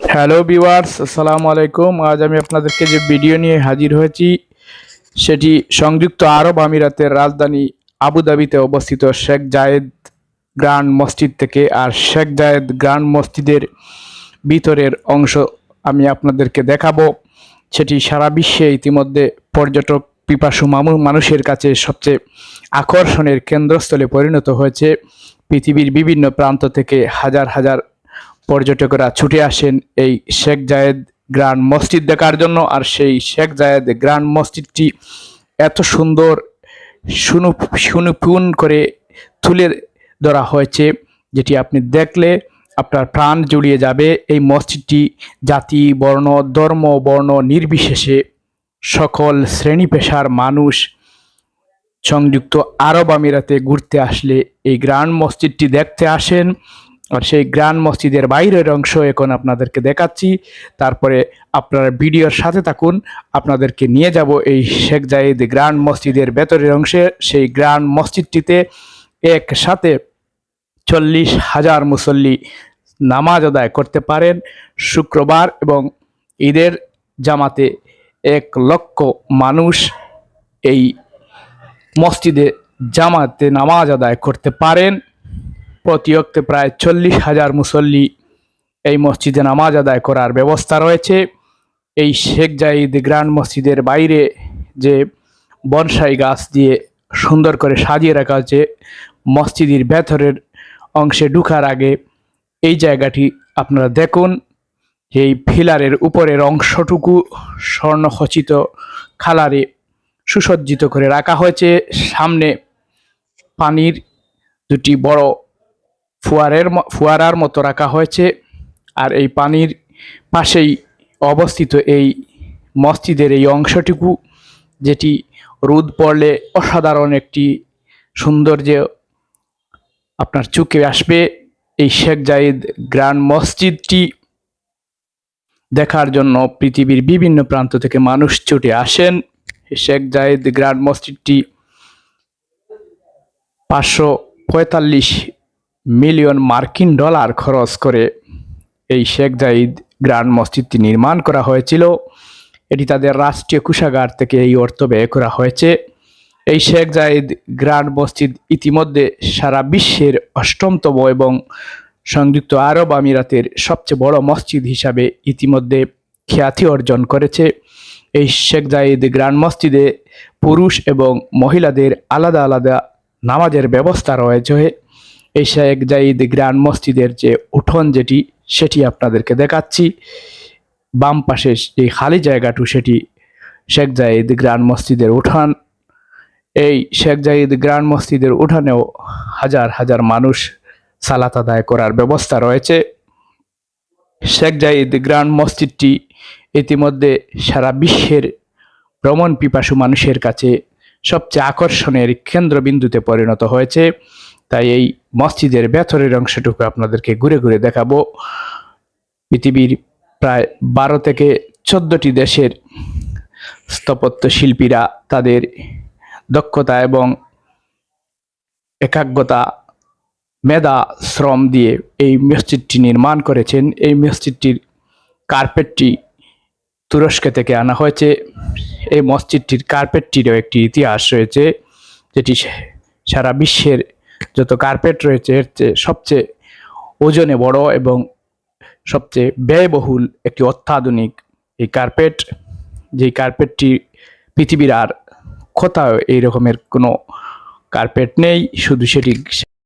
Hello viewers, আসসালামু আলাইকুম। আজ আমি আপনাদেরকে যে ভিডিও নিয়ে হাজির হয়েছি, সেটি সংযুক্ত আরব আমিরাতের রাজধানী আবুধাবিতে অবস্থিত শেখ জায়েদ গ্র্যান্ড মসজিদ থেকে, আর শেখ জায়েদ গ্র্যান্ড মসজিদের ভিতরের অংশ আমি আপনাদেরকে দেখাবো। সেটি সারা বিশ্বে ইতিমধ্যে পর্যটক পিপাসু মামু- মানুষের কাছে সবচেয়ে আকর্ষণের কেন্দ্রস্থলে পরিণত হয়েছে। পৃথিবীর বিভিন্ন প্রান্ত থেকে হাজার হাজার পর্যটকরা ছুটে আসেন এই শেখ জায়েদ গ্রান্ড মসজিদ দেখার জন্য। আর সেই শেখ জায়েদ গ্র্যান্ড মসজিদটি এত সুন্দর সুনু সুনুপুন করে তুলে ধরা হয়েছে, যেটি আপনি দেখলে আপনার প্রাণ জুড়িয়ে যাবে। এই মসজিদটি জাতি, বর্ণ, ধর্ম, বর্ণ নির্বিশেষে সকল শ্রেণি পেশার মানুষ সংযুক্ত আরব আমিরাতে ঘুরতে আসলে এই গ্র্যান্ড মসজিদটি দেখতে আসেন। আর সেই গ্র্যান্ড মসজিদের বাইরের অংশ এখন আপনাদেরকে দেখাচ্ছি। তারপরে আপনারা ভিডিওর সাথে থাকুন। আপনাদেরকে নিয়ে যাব এই শেখ জাহিদ গ্র্যান্ড মসজিদের ভেতরের অংশে। সেই গ্র্যান্ড মসজিদটিতে একসাথে চল্লিশ হাজার মুসল্লি নামাজ আদায় করতে পারেন শুক্রবার এবং ঈদের জামাতে এক লক্ষ মানুষ এই মসজিদে জামাতে নামাজ আদায় করতে পারেন। প্রতি অক্তে প্রায় চল্লিশ হাজার মুসল্লি এই মসজিদে নামাজ আদায় করার ব্যবস্থা রয়েছে। এই শেখ জাইদ গ্র্যান্ড মসজিদের বাইরে যে বনসাই গাছ দিয়ে সুন্দর করে সাজিয়ে রাখা হয়েছে, মসজিদের ভেতরের অংশে ঢুকার আগে এই জায়গাটি আপনারা দেখুন। এই ফিলারের উপরের অংশটুকু স্বর্ণখচিত খালারে সুসজ্জিত করে রাখা হয়েছে। সামনে পানির দুটি বড় ফুয়ারের ফুয়ারার মতো রাখা হয়েছে আর এই পানির পাশেই অবস্থিত এই মসজিদের এই অংশটুকু, যেটি রোদ পড়লে অসাধারণ একটি সৌন্দর্য আপনার চোখে আসবে। এই শেখ জাইদ গ্র্যান্ড মসজিদটি দেখার জন্য পৃথিবীর বিভিন্ন প্রান্ত থেকে মানুষ ছুটে আসেন। শেখ জাইদ গ্র্যান্ড মসজিদটি পাঁচশো পঁয়তাল্লিশ মিলিয়ন মার্কিন ডলার খরচ করে এই শেখ জাইদ গ্র্যান্ড মসজিদটি নির্মাণ করা হয়েছিল। এটি তাদের রাষ্ট্রীয় কুষাগার থেকে এই অর্থ ব্যয় করা হয়েছে। এই শেখ জাইদ গ্র্যান্ড মসজিদ ইতিমধ্যে সারা বিশ্বের অষ্টমতম এবং সংযুক্ত আরব আমিরাতের সবচেয়ে বড় মসজিদ হিসাবে ইতিমধ্যে খ্যাতি অর্জন করেছে। এই শেখ জাইদ গ্র্যান্ড মসজিদে পুরুষ এবং মহিলাদের আলাদা আলাদা নামাজের ব্যবস্থা রয়েছে। এই শেখ জাইদ গ্র্যান্ড মসজিদের যে উঠোন যেটি, সেটি আপনাদেরকে দেখাচ্ছি। বাম পাশে যে খালি জায়গাটু, সেটি শেখ জাইদ গ্র্যান্ড মসজিদের উঠান। এই শেখ জাইদ গ্র্যান্ড মসজিদের উঠানেও হাজার হাজার মানুষ সালাত আদায় করার ব্যবস্থা রয়েছে। শেখ জাইদ গ্র্যান্ড মসজিদটি ইতিমধ্যে সারা বিশ্বের ভ্রমণ পিপাসু মানুষের কাছে সবচেয়ে আকর্ষণের কেন্দ্রবিন্দুতে পরিণত হয়েছে। তাই এই মসজিদের ভেতরের অংশটুকু আপনাদেরকে ঘুরে ঘুরে দেখাবো। পৃথিবীর প্রায় বারো থেকে চোদ্দটি দেশের স্থাপত্য শিল্পীরা তাদের দক্ষতা এবং একাগ্রতা, মেধা, শ্রম দিয়ে এই মসজিদটি নির্মাণ করেছেন। এই মসজিদটির কার্পেটটি তুরস্ক থেকে আনা হয়েছে। এই মসজিদটির কার্পেটটিরও একটি ইতিহাস রয়েছে, যেটি সারা বিশ্বের যত কার্পেট রয়েছে, এর চেয়ে সবচেয়ে ওজনে বড় এবং সবচেয়ে ব্যয়বহুল একটি অত্যাধুনিক এই কার্পেট যেই কার্পেটটি পৃথিবীর আর কোথাও এই রকমের কোনো কার্পেট নেই, শুধু সেটি